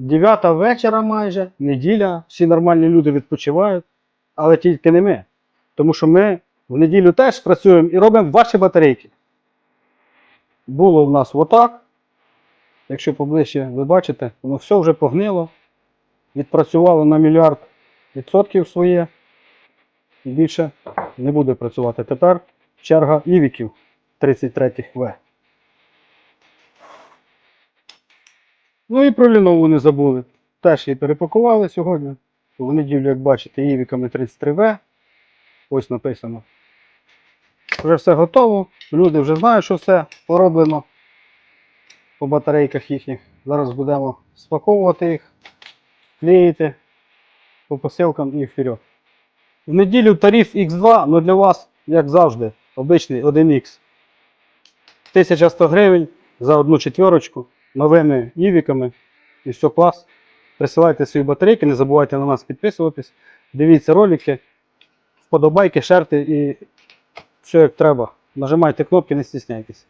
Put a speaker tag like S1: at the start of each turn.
S1: 9 вечора майже, неділя, всі нормальні люди відпочивають, але тільки не ми. Тому що ми в неділю теж працюємо і робимо ваші батарейки. Було в нас отак. Якщо поближче ви бачите, воно все вже погнило. Відпрацювало на мільярд відсотків своє. І більше не буде працювати. Тепер черга івіків 33 В. Ну і про лінову не забули. Теж її перепакували сьогодні. В неділю, як бачите, івіками 33В. Ось написано. Вже все готово. Люди вже знають, що все пороблено по батарейках їхніх. Зараз будемо спаковувати їх, клеїти по посилкам і вперед. В неділю тариф X2, ну для вас, як завжди, обичний 1X. 1100 гривень за одну четверочку новими івіками. І все клас. Присилайте свої батарейки, не забувайте на нас підписуватись. Дивіться ролики, вподобайки, шерти і все як треба. Нажимайте кнопки, не стісняйтесь.